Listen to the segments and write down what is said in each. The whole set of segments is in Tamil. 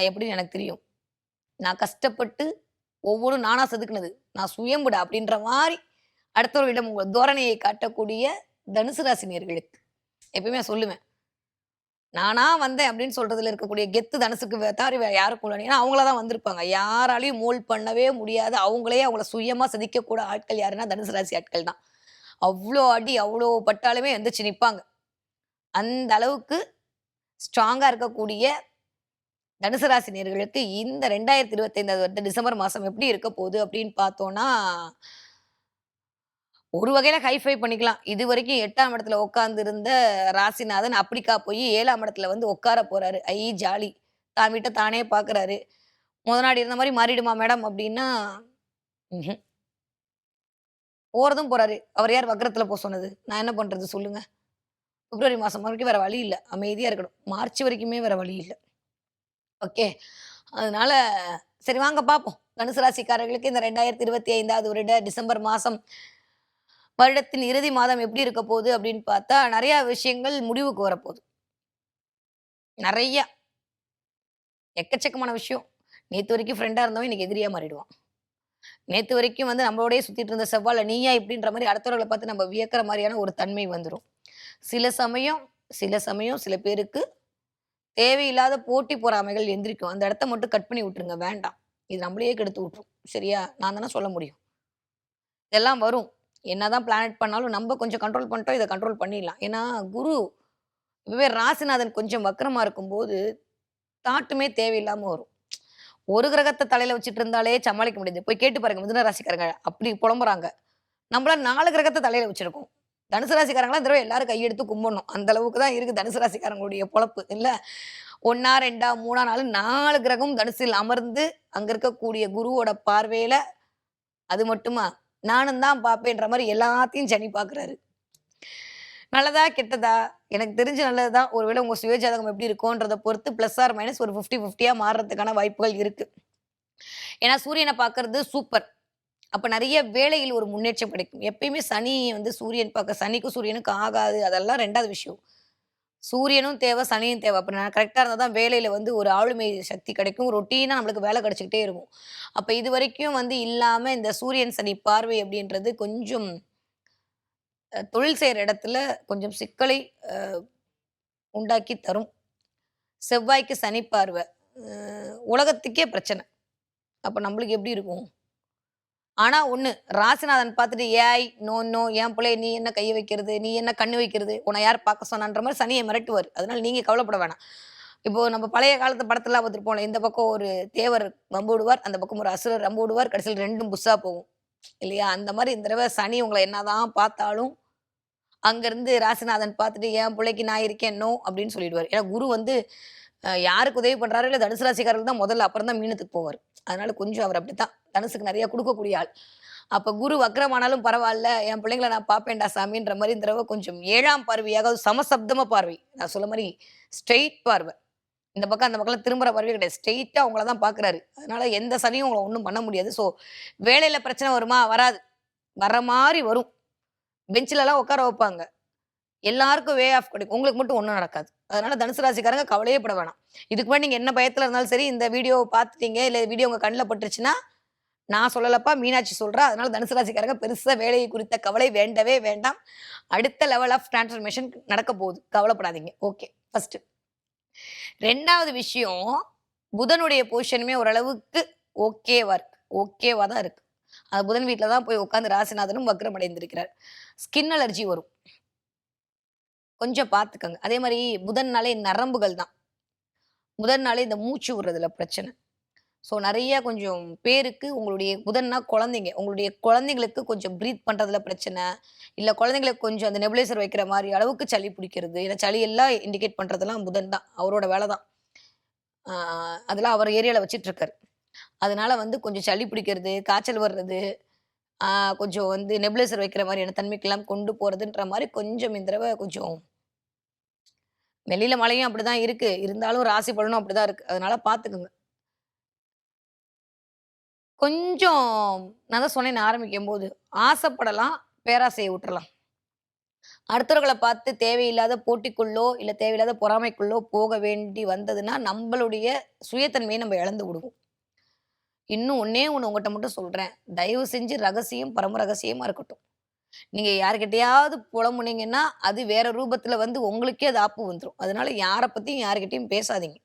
நான் எப்படின்னு எனக்கு தெரியும். நான் கஷ்டப்பட்டு ஒவ்வொன்றும் நானாக செதுக்குனது. நான் சுயம்புட அப்படின்ற மாதிரி அடுத்தவர்களிடம் உங்கள் தோரணையை காட்டக்கூடிய தனுசு ராசினியர்களுக்கு எப்பயுமே சொல்லுவேன். நானா வந்தேன் அப்படின்னு சொல்றதுல இருக்கக்கூடிய கெத்து தனுசுக்கு தாரி வேற யாருக்கும் இல்லை ஏன்னா அவங்கள தான் வந்திருப்பாங்க. யாராலையும் மோல் பண்ணவே முடியாது. அவங்களே அவங்கள சுயமா செதுக்கக்கூட ஆட்கள் யாருன்னா தனுசு ராசி ஆட்கள் தான். அவ்வளோ அடி அவ்வளோ பட்டாலுமே எந்திரிச்சு நிற்பாங்க அந்த அளவுக்கு ஸ்ட்ராங்காக இருக்கக்கூடிய தனுசு ராசி நேர்களுக்கு இந்த ரெண்டாயிரத்தி இருபத்தைந்தாவது வருடம் டிசம்பர் மாதம் எப்படி இருக்க போகுது அப்படின்னு பார்த்தோன்னா ஒரு வகையில் ஹைஃபை பண்ணிக்கலாம். இது வரைக்கும் எட்டாம் இடத்துல உட்காந்துருந்த ராசிநாதன் அப்படிக்கா போய் ஏழாம் இடத்துல வந்து உட்கார போகிறாரு ஐ ஜாலி. தான் வீட்டை தானே பார்க்குறாரு முத நாடு இருந்த மாதிரி மாறிடுமா மேடம் அப்படின்னா போகிறதும் போகிறாரு அவர் யார் வக்கரத்தில் போக சொன்னது? நான் என்ன பண்ணுறது சொல்லுங்கள் பிப்ரவரி மாதம் வரைக்கும் வேறு வழி இல்லை. அமைதியாக இருக்கணும். மார்ச் வரைக்குமே வேறு வழி இல்லை. ஓகே. அதனால சரி வாங்க பார்ப்போம் தனுசு ராசிக்காரர்களுக்கு இந்த ரெண்டாயிரத்தி இருபத்தி ஐந்தாவது வருட டிசம்பர் மாதம் வருடத்தின் இறுதி மாதம் எப்படி இருக்க போகுது அப்படின்னு பார்த்தா நிறைய விஷயங்கள் முடிவுக்கு வரப்போகுது. நிறைய. எக்கச்சக்கமான விஷயம். நேற்று வரைக்கும் ஃப்ரெண்டாக இருந்தவன் இன்னைக்கு எதிரியாக மாறிடுவான். நேற்று வரைக்கும் வந்து நம்மளோடய சுற்றிட்டு இருந்த செவ்வாழை நீயா இப்படின்ற மாதிரி அடுத்தவர்களை பார்த்து நம்ம வியக்கிற மாதிரியான ஒரு தன்மை வந்துடும் சில சமயம் சில சமயம் சில பேருக்கு தேவையில்லாத போட்டி பொறாமைகள் எந்திரிக்கும். அந்த இடத்த மட்டும் கட் பண்ணி விட்டுருங்க. வேண்டாம். இது நம்மளையே கெடுத்து விட்டுரும். சரியா? நான் தானே சொல்ல முடியும். இதெல்லாம் வரும். என்னதான் பிளானட் பண்ணாலும் நம்ம கொஞ்சம் கண்ட்ரோல் பண்ணிட்டோம் இதை கண்ட்ரோல் பண்ணிடலாம். ஏன்னா குரு இப்பவே ராசிநாதன் கொஞ்சம் வக்கரமா இருக்கும்போது தாட்டுமே தேவையில்லாம வரும். ஒரு கிரகத்தை தலையில வச்சுட்டு இருந்தாலே சமாளிக்க முடியாது. போய் கேட்டு பாருங்க மிதுன ராசிக்காரங்க. அப்படி புலம்புறாங்க. நம்மள நாலு கிரகத்தை தலையில வச்சிருக்கோம். தனுசு ராசிக்காரங்களாம் தடவை எல்லாரும் கையெடுத்து கும்பிடணும். அந்த அளவுக்கு தான் இருக்கு தனுசு ராசிக்காரங்களுடைய பொழப்பு. இல்லை? ஒன்னா ரெண்டா மூணா நாலு நாலு கிரகம் தனுசில் அமர்ந்து அங்க இருக்கக்கூடிய குருவோட பார்வையில அது மட்டுமா? நானும் தான் பார்ப்பேன்ற மாதிரி எல்லாத்தையும் சனி பார்க்குறாரு. நல்லதா கெட்டதா? எனக்கு தெரிஞ்சு நல்லதுதான் ஒருவேளை உங்க சுயஜாதகம் எப்படி இருக்கும்ன்றத பொறுத்து பிளஸ் ஆர் மைனஸ் ஒரு ஃபிஃப்டி ஃபிஃப்டியா மாறுறதுக்கான வாய்ப்புகள் இருக்கு. ஏன்னா சூரியனை பார்க்கறது சூப்பர் அப்போ நிறைய வேலையில் ஒரு முன்னேற்றம் கிடைக்கும். எப்பயுமே சனி வந்து சூரியன் பார்க்க சனிக்கும் சூரியனுக்கும் ஆகாது. அதெல்லாம் ரெண்டாவது விஷயம். சூரியனும் தேவை சனியும் தேவை. அப்போ நான் கரெக்டாக இருந்தால் தான் வேலையில் வந்து ஒரு ஆளுமை சக்தி கிடைக்கும். ரொட்டீனாக நம்மளுக்கு வேலை கிடச்சிக்கிட்டே இருக்கும். அப்போ இது வரைக்கும் வந்து இல்லாமல் இந்த சூரியன் சனி பார்வை அப்படின்றது கொஞ்சம் தொழில் செய்கிற இடத்துல கொஞ்சம் சிக்கலை உண்டாக்கி தரும். செவ்வாய்க்கு சனி பார்வை. உலகத்துக்கே பிரச்சனை. அப்போ நம்மளுக்கு எப்படி இருக்கும்? ஆனால் ஒன்று ராசிநாதன் பார்த்துட்டு ஏய் நோ நோ என் பிள்ளை நீ என்ன கை வைக்கிறது? நீ என்ன கண்ணு வைக்கிறது? உன்னை யார் பார்க்க சொன்னான்ற மாதிரி சனியை மிரட்டுவார். அதனால நீங்கள் கவலைப்பட வேணாம். இப்போ நம்ம பழைய காலத்து படத்தெல்லாம் பார்த்துருப்போம்ல இந்த பக்கம் ஒரு தேவர் வம்பு விடுவார் அந்த பக்கம் ஒரு அசுரர் வம்பு விடுவார் கடைசியில் ரெண்டும் புஷ்ஷாக போகும். இல்லையா? அந்த மாதிரி இந்த தடவை சனி உங்களை என்னதான் பார்த்தாலும் அங்கேருந்து ராசிநாதன் பார்த்துட்டு என் பிள்ளைக்கு நான் இருக்கேன் நோ அப்படின்னு சொல்லிடுவார். ஏன்னா குரு வந்து யாருக்கு உதவி பண்றாரோ இல்லை தனுசு ராசிக்காரர்கள் தான் முதல்ல அப்புறம் தான் மீனத்துக்கு போவார். அதனால கொஞ்சம் அவர் அப்படித்தான். தனுசுக்கு நிறைய கொடுக்கக்கூடிய ஆள். அப்ப குரு வக்ரமானாலும் பரவாயில்ல என் பிள்ளைங்களை நான் பார்ப்பேன்டா சாமின்ற மாதிரி இந்த தடவை கொஞ்சம் ஏழாம் பார்வையாக சமசப்தம பார்வை. நான் சொல்ல மாதிரி ஸ்ட்ரெயிட் பார்வை. இந்த பக்கம் அந்த பக்கம் திரும்புற பார்வை கிடையாது. ஸ்ட்ரெயிட்டா அவங்கள தான் பாக்குறாரு அதனால எந்த சனியும் உங்களை ஒன்றும் பண்ண முடியாது. ஸோ வேலையில பிரச்சனை வருமா? வராது. வர மாதிரி வரும். பெஞ்சிலலாம் உட்கார வைப்பாங்க. எல்லாருக்கும் வே ஆஃப் கிடைக்கும். உங்களுக்கு மட்டும் ஒன்றும் நடக்காது. அதனால தனுசு ராசிக்காரங்க கவலையே பட வேணாம். இதுக்கு நீங்க என்ன பயத்துல இருந்தாலும் சரி இந்த வீடியோவை பார்த்துட்டீங்க இல்லை வீடியோ உங்க கண்ணில் பட்டுருச்சுன்னா நான் சொல்லலப்பா மீனாட்சி சொல்றா. அதனால தனுசு ராசிக்காரங்க பெருசா வேலையை குறித்த கவலை வேண்டவே வேண்டாம். அடுத்த லெவல் ஆஃப் டிரான்ஸ்ஃபர்மேஷன் நடக்க போகுது. கவலைப்படாதீங்க. ஓகே ஃபர்ஸ்ட் ரெண்டாவது விஷயம் புதனுடைய பொசிஷனுமே ஓரளவுக்கு ஓகேவா இருக்கு. ஓகேவா தான் இருக்கு. அது புதன் வீட்டில் தான் போய் உட்காந்து ராசிநாதனும் வக்ரம் அடைந்திருக்கிறார். ஸ்கின் அலர்ஜி வரும். கொஞ்சம் பார்த்துக்கோங்க அதே மாதிரி புதன்னாலே நரம்புகள் தான். புதன்னாலே இந்த மூச்சு விடுறதுல பிரச்சனை. ஸோ நிறைய கொஞ்சம் பேருக்கு உங்களுடைய புதன்னா குழந்தைங்க உங்களுடைய குழந்தைங்களுக்கு கொஞ்சம் ப்ரீத் பண்ணுறதுல பிரச்சனை. இல்லை குழந்தைங்களுக்கு கொஞ்சம் அந்த நெபுலேசர் வைக்கிற மாதிரி அளவுக்கு சளி பிடிக்கிறது. ஏன்னா சளி எல்லாம் இண்டிகேட் பண்ணுறதெல்லாம் புதன் தான் அவரோட வேலை தான். அதெல்லாம் அவர் ஏரியாவில் வச்சிட்ருக்காரு அதனால வந்து கொஞ்சம் சளி பிடிக்கிறது காய்ச்சல் வர்றது கொஞ்சம் வந்து நெபுலைசர் வைக்கிற மாதிரியான தன்மைக்கெல்லாம் கொண்டு போறதுன்ற மாதிரி கொஞ்சம் இந்த தடவை கொஞ்சம் வெளியில மழையும் அப்படிதான் இருக்கு. இருந்தாலும் ராசி பலனும் அப்படிதான் இருக்கு. அதனால பார்த்துக்குங்க கொஞ்சம் நான் தான் சொன்னேன் ஆரம்பிக்கும் போது ஆசைப்படலாம் பேராசையை விட்டுறலாம் அடுத்தவர்களை பார்த்து தேவையில்லாத போட்டிக்குள்ளோ இல்லை தேவையில்லாத பொறாமைக்குள்ளோ போக வேண்டி வந்ததுன்னா நம்மளுடைய சுயத்தன்மையை நம்ம இழந்து விடுவோம். இன்னும் ஒன்னே ஒன்று உங்கள்கிட்ட மட்டும் சொல்கிறேன் தயவு செஞ்சு ரகசியம் பரம ரகசியமாக இருக்கட்டும். நீங்கள் யார்கிட்டையாவது புலம்புனீங்கன்னா அது வேற ரூபத்தில் வந்து உங்களுக்கே அது ஆப்பு வந்துடும் அதனால யாரை பற்றியும் யார்கிட்டையும் பேசாதீங்க.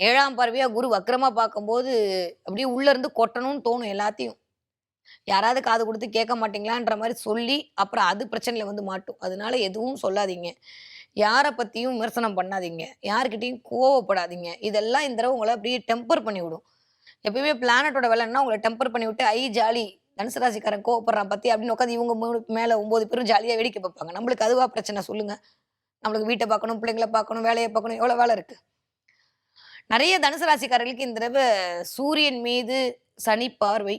ஏழாம் பார்வையாக குரு வக்கரமாக பார்க்கும்போது அப்படியே உள்ளேருந்து கொட்டணும்னு தோணும் எல்லாத்தையும். யாராவது காது கொடுத்து கேட்க மாட்டீங்களான்ற மாதிரி சொல்லி அப்புறம் அது பிரச்சனையில் வந்து மாட்டும். அதனால எதுவும் சொல்லாதீங்க. யாரை பற்றியும் விமர்சனம் பண்ணாதீங்க. யார்கிட்டையும் கோவப்படாதீங்க. இதெல்லாம் இந்த தடவை உங்களை அப்படியே டெம்பர் பண்ணி விடும் எப்பயுமே பிளானட்டோட வேலைன்னா உங்களை டெம்பர் பண்ணி விட்டு ஐ ஜாலி தனுசு ராசிக்காரன் கோவப்படுறான் பத்தி அப்படின்னு உட்காந்து இவங்க மூணு மேல ஒன்பது பேரும் ஜாலியா வேடிக்கை பார்ப்பாங்க. நம்மளுக்கு அதுவா பிரச்சனை சொல்லுங்க. நம்மளுக்கு வீட்டை பார்க்கணும் பிள்ளைங்களை பார்க்கணும் வேலையை பார்க்கணும் எவ்வளவு வேலை இருக்கு? நிறைய தனுசு ராசிக்காரர்களுக்கு இந்த தடவை சூரியன் மீது சனி பார்வை.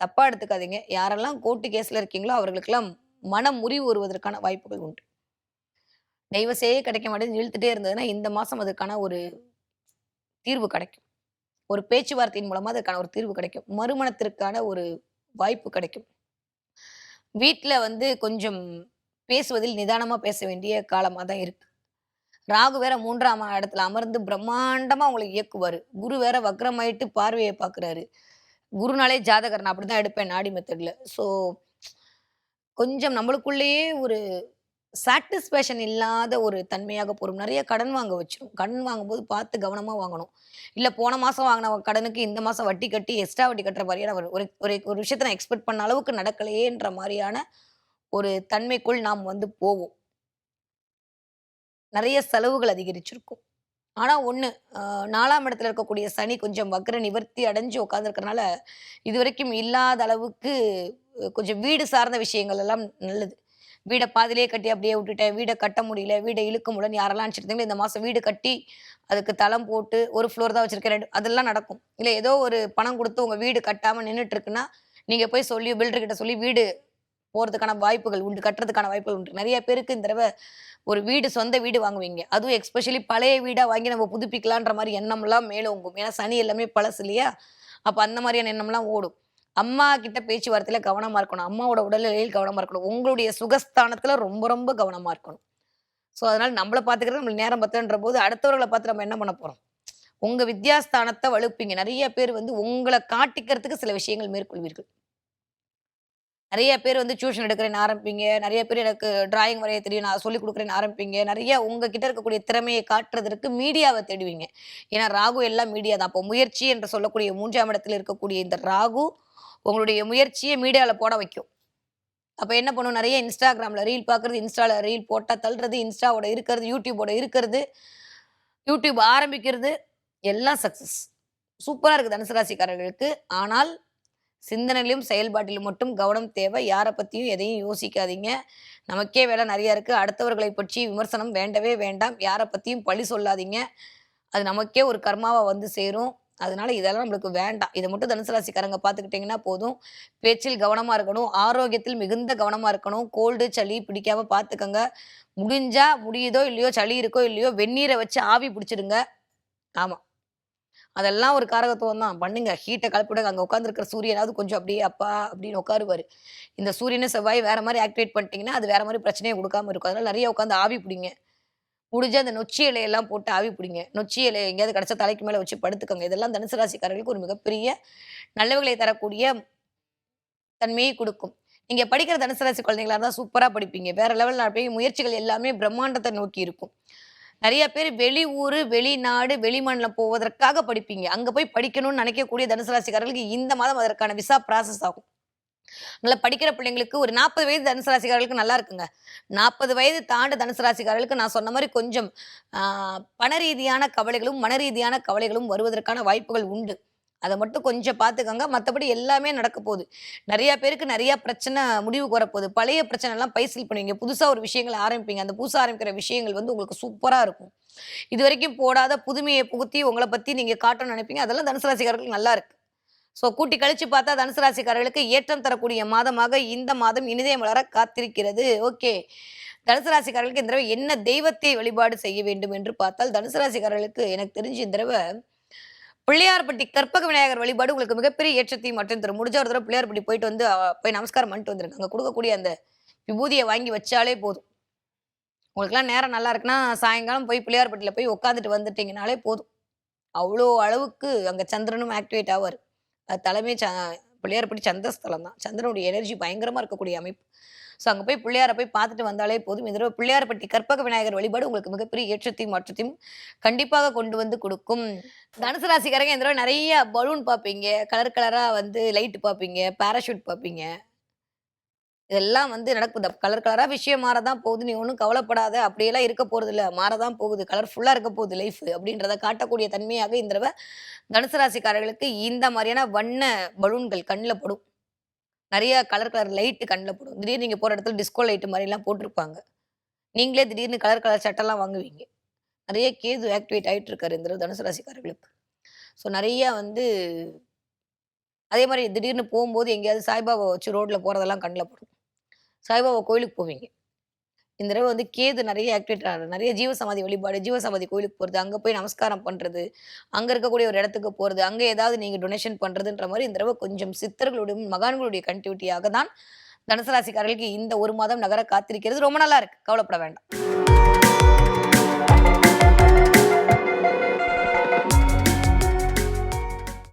தப்பா எடுத்துக்காதீங்க. யாரெல்லாம் கோர்ட்டு கேஸ்ல இருக்கீங்களோ அவர்களுக்கெல்லாம் மனம் முறிவு வருவதற்கான வாய்ப்புகள் உண்டு. தெய்வசே கிடைக்க மாட்டேங்குது இழுத்துட்டே இருந்ததுன்னா இந்த மாசம் அதுக்கான ஒரு தீர்வு கிடைக்கும். ஒரு பேச்சுவார்த்தையின் மூலமா அதுக்கான ஒரு தீர்வு கிடைக்கும். மறுமணத்திற்கான ஒரு வாய்ப்பு கிடைக்கும். வீட்டில் வந்து கொஞ்சம் பேசுவதில் நிதானமாக பேச வேண்டிய காலமாக தான் இருக்கு. ராகு வேற மூன்றாம் இடத்துல அமர்ந்து பிரம்மாண்டமாக அவங்களை இயக்குவார். குரு வேற வக்ரமாயிட்டு பார்வையை பார்க்குறாரு. குருனாலே ஜாதகர் நான் அப்படிதான் எடுப்பேன் நாடி மெத்தடில் ஸோ கொஞ்சம் நம்மளுக்குள்ளேயே ஒரு சாட்டிஸ்ஃபேக்ஷன் இல்லாத ஒரு தன்மையாக போகும் நிறைய கடன் வாங்க வச்சிடும் கடன் வாங்கும்போது பார்த்து கவனமாக வாங்கணும். இல்லை போன மாதம் வாங்கின கடனுக்கு இந்த மாதம் வட்டி கட்டி எக்ஸ்ட்ரா வட்டி கட்டுற மாதிரியான ஒரு ஒரு ஒரு ஒரு விஷயத்தை நான் எக்ஸ்பெக்ட் பண்ண அளவுக்கு நடக்கலையேன்ற மாதிரியான ஒரு தன்மைக்குள் நாம் வந்து போவோம். நிறைய செலவுகள் அதிகரிச்சிருக்கும். ஆனால் ஒன்று நாலாம் இடத்துல இருக்கக்கூடிய சனி கொஞ்சம் வக்ர நிவர்த்தி அடைஞ்சு உட்காந்துருக்கறனால இது வரைக்கும் இல்லாத அளவுக்கு கொஞ்சம் வீடு சார்ந்த விஷயங்கள் எல்லாம் நல்லது. வீடை பாதிலே கட்டி அப்படியே விட்டுட்டேன். வீடை கட்ட முடியல. வீடை இழுக்க முடியலன்னு யாரெல்லாம் நினச்சிருந்தீங்களோ இந்த மாசம் வீடு கட்டி அதுக்கு தளம் போட்டு ஒரு ஃப்ளோர் தான் வச்சிருக்கேன். ரெண்டு அதெல்லாம் நடக்கும். இல்லை ஏதோ ஒரு பணம் கொடுத்து உங்க வீடு கட்டாம நின்றுட்டு இருக்குன்னா நீங்க போய் சொல்லி பில்டர் கிட்ட சொல்லி வீடு போறதுக்கான வாய்ப்புகள் உண்டு கட்டுறதுக்கான வாய்ப்புகள் உண்டு. நிறைய பேருக்கு இந்த தடவை ஒரு வீடு சொந்த வீடு வாங்குவீங்க. அதுவும் எக்ஸ்பெஷலி பழைய வீடா வாங்கி நம்ம புதுப்பிக்கலான்ற மாதிரி எண்ணம்லாம் மேலோங்கும். ஏன்னா சனி எல்லாமே பழசு இல்லையா? அப்ப அந்த மாதிரியான எண்ணம்லாம் ஓடும். அம்மா கிட்ட பேச்சுவார்த்தையில கவனமா இருக்கணும். அம்மாவோட உடல்நிலையில் கவனமா இருக்கணும். உங்களுடைய சுகஸ்தானத்துல ரொம்ப ரொம்ப கவனமா இருக்கணும். ஸோ அதனால நம்மளை பார்த்துக்கிறது நம்மளுக்கு நேரம் பத்துன்ற போது அடுத்தவர்களை பார்த்து நம்ம என்ன பண்ண போறோம்? உங்க வித்யாஸ்தானத்தை வலுப்பீங்க. நிறைய பேர் வந்து உங்களை காட்டிக்கிறதுக்கு சில விஷயங்கள் மேற்கொள்வீர்கள். நிறைய பேர் வந்து டியூஷன் எடுக்கிறேன்னு ஆரம்பிப்பீங்க. நிறைய பேர் எனக்கு டிராயிங் வரைய தெரியும். நான் சொல்லிக் கொடுக்குறேன்னு ஆரம்பிப்பீங்க. நிறைய உங்ககிட்ட இருக்கக்கூடிய திறமையை காட்டுறதற்கு மீடியாவை தேடுவீங்க. ஏன்னா ராகு எல்லாம் மீடியா தான். அப்போ முயற்சி என்று சொல்லக்கூடிய மூன்றாம் இடத்துல இருக்கக்கூடிய இந்த ராகு உங்களுடைய முயற்சியை மீடியாவில் போட வைக்கும். அப்போ என்ன பண்ணும்? நிறைய இன்ஸ்டாகிராமில் ரீல் பார்க்குறது இன்ஸ்டாவில் ரீல் போட்டால் தள்ளுறது இன்ஸ்டாவோட இருக்கிறது யூடியூபோட இருக்கிறது யூடியூப் ஆரம்பிக்கிறது எல்லாம் சக்ஸஸ் சூப்பராக இருக்குது தனுசு ராசிக்காரர்களுக்கு. ஆனால் சிந்தனையிலும் செயல்பாட்டிலும் மட்டும் கவனம் தேவை. யாரை பற்றியும் எதையும் யோசிக்காதீங்க. நமக்கே வேலை நிறையா இருக்குது அடுத்தவர்களை பற்றி விமர்சனம் வேண்டவே வேண்டாம். யாரை பற்றியும் பழி சொல்லாதீங்க. அது நமக்கே ஒரு கர்மாவை வந்து சேரும். அதனால இதெல்லாம் நம்மளுக்கு வேண்டாம். இதை மட்டும் தனுசு ராசிக்காரங்க பார்த்துக்கிட்டிங்கன்னா போதும். பேச்சில் கவனமாக இருக்கணும். ஆரோக்கியத்தில் மிகுந்த கவனமாக இருக்கணும். கோல்டு சளி பிடிக்காம பார்த்துக்கங்க முடிஞ்சா முடியுதோ இல்லையோ சளி இருக்கோ இல்லையோ வெந்நீரை வச்சு ஆவி பிடிச்சிடுங்க. ஆமாம் அதெல்லாம் ஒரு காரகத்துவம் தான். பண்ணுங்க. ஹீட்டை கலப்பிடுங்க அங்கே உட்காந்துருக்கிற சூரியனாவது கொஞ்சம் அப்படியே அப்பா அப்படின்னு உட்காருவார். இந்த சூரியனை செவ்வாய் வேற மாதிரி ஆக்டிவேட் பண்ணிட்டீங்கன்னா அது வேற மாதிரி பிரச்சனையை கொடுக்காம இருக்கும். அதனால நிறைய உட்காந்து ஆவி பிடிங்க. முடிஞ்ச அந்த நொச்சி இலையெல்லாம் போட்டு ஆவி பிடிங்க. நொச்சி இலை எங்கேயாவது கிடச்சா தலைக்கு மேலே வச்சு படுத்துக்கோங்க. இதெல்லாம் தனுசு ராசிக்காரர்களுக்கு ஒரு மிகப்பெரிய நல்லவர்களை தரக்கூடிய தன்மையை கொடுக்கும். நீங்கள் படிக்கிற தனுசு ராசி குழந்தைங்களா இருந்தால் சூப்பராக படிப்பீங்க. வேற லெவலில் போய் முயற்சிகள் எல்லாமே பிரம்மாண்டத்தை நோக்கி இருக்கும். நிறைய பேர் வெளி ஊரு வெளிநாடு வெளிமாநிலம் போவதற்காக படிப்பீங்க. அங்க போய் படிக்கணும்னு நினைக்கக்கூடிய தனுசு ராசிக்காரர்களுக்கு இந்த மாதம் அதற்கான விசா ப்ராசஸ் ஆகும். அதனால படிக்கிற பிள்ளைங்களுக்கு ஒரு நாற்பது வயது தனுசு ராசிக்காரர்களுக்கு நல்லா இருக்குங்க. நாற்பது வயது தாண்ட தனுசு ராசிக்காரர்களுக்கு நான் சொன்ன மாதிரி கொஞ்சம் பண ரீதியான கவலைகளும் மன ரீதியான கவலைகளும் வருவதற்கான வாய்ப்புகள் உண்டு. அதை மட்டும் கொஞ்சம் பார்த்துக்கோங்க மற்றபடி எல்லாமே நடக்க போகுது. நிறைய பேருக்கு நிறைய பிரச்சனை முடிவுக்கு வரப்போகுது. பழைய பிரச்சனைலாம் பைசல் பண்ணுவீங்க. புதுசாக ஒரு விஷயங்களை ஆரம்பிப்பீங்க. அந்த புதுசாக ஆரம்பிக்கிற விஷயங்கள் வந்து உங்களுக்கு சூப்பராக இருக்கும். இது வரைக்கும் போடாத புதுமையை புகுத்தி உங்களை பற்றி நீங்கள் காட்டணும்னு நினைப்பீங்க. அதெல்லாம் தனுசு ராசிக்காரர்களுக்கு நல்லா இருக்கு. ஸோ கூட்டி கழிச்சு பார்த்தா தனுசு ராசிக்காரர்களுக்கு ஏற்றம் தரக்கூடிய மாதமாக இந்த மாதம் இனிதே மலர காத்திருக்கிறது. ஓகே தனுசு ராசிக்காரர்களுக்கு இந்த தடவை என்ன தெய்வத்தை வழிபாடு செய்ய வேண்டும் என்று பார்த்தால் தனுசு ராசிக்காரர்களுக்கு எனக்கு தெரிஞ்சு இந்த தடவை பிள்ளையார்பட்டி கற்பக விநாயகர் வழிபாடு உங்களுக்கு மிகப்பெரிய ஏற்றத்தையும் மற்றும் தரும். முடிஞ்ச ஒரு தடவை பிள்ளையார்பட்டி போயிட்டு வந்து போய் நமஸ்காரம் பண்ணிட்டு வந்துருங்க. அங்கே கொடுக்கக்கூடிய அந்த விபூதியை வாங்கி வச்சாலே போதும். உங்களுக்குலாம் நேரம் நல்லா இருக்குன்னா சாயங்காலம் போய் பிள்ளையார்பட்டியில் போய் உட்காந்துட்டு வந்துட்டீங்கனாலே போதும். அவ்வளோ அளவுக்கு அங்கே சந்திரனும் ஆக்டிவேட் ஆவார். அது தலைமை ச பிள்ளையார்பட்டி சந்திரஸ்தலம் தான் சந்திரனுடைய எனர்ஜி பயங்கரமாக இருக்கக்கூடிய அமைப்பு. ஸோ அங்கே போய் பிள்ளையாரை போய் பார்த்துட்டு வந்தாலே போதும். இந்த தடவை பிள்ளையார்பட்டி கற்பக விநாயகர் வழிபாடு உங்களுக்கு மிகப்பெரிய ஏற்றத்தையும் மாற்றத்தையும் கண்டிப்பாக கொண்டு வந்து கொடுக்கும். தனுசு ராசிக்காரங்க இந்த தடவை நிறைய பலூன் பார்ப்பீங்க. கலர் கலராக வந்து லைட் பார்ப்பீங்க பேராஷூட் பார்ப்பீங்க. இதெல்லாம் வந்து நடக்குது கலர் கலராக விஷயம் மாறதான் போகுது. நீ ஒன்றும் கவலைப்படாத அப்படியெல்லாம் இருக்க போகிறது இல்லை மாறதான் போகுது. கலர்ஃபுல்லாக இருக்க போகுது லைஃப் அப்படின்றத காட்டக்கூடிய தன்மையாக இந்த தடவை தனுசு ராசிக்காரர்களுக்கு இந்த மாதிரியான வண்ண பலூன்கள் கண்ணில் படும். நிறைய கலர் கலர் லைட்டு கண்ணில் படும். திடீர்னு நீங்கள் போகிற இடத்துல டிஸ்கோ லைட்டு மாதிரிலாம் போட்டிருப்பாங்க. நீங்களே திடீர்னு கலர் கலர் சட்டெல்லாம் வாங்குவீங்க. நிறைய கேது ஆக்டிவேட் ஆகிட்டு இருக்காரு இந்த தனுசு ராசிக்காரர்களுக்கு. ஸோ நிறைய வந்து அதே மாதிரி திடீர்னு போகும்போது எங்கேயாவது சாய்பாபா வச்சு ரோட்டில் போகிறதெல்லாம் கண்ணில் படும். சாய்பாபா கோயிலுக்கு போவீங்க. இந்த தடவை வந்து கேது நிறைய ஆக்டிவேட் ஆகுது. நிறைய ஜீவசமாதி வழிபாடு ஜீவசமாதி கோயிலுக்கு போகிறது அங்கே போய் நமஸ்காரம் பண்ணுறது அங்கே இருக்கக்கூடிய ஒரு இடத்துக்கு போகிறது அங்கே ஏதாவது நீங்கள் டொனேஷன் பண்ணுறதுன்ற மாதிரி இந்த தடவை கொஞ்சம் சித்தர்களுடைய மகான்களுடைய கண்டிவிட்டியாக தான் தனுசு ராசிக்காரர்களுக்கு இந்த ஒரு மாதம் நகர காத்திருக்கிறது. ரொம்ப நல்லா இருக்குது கவலைப்பட வேண்டாம்.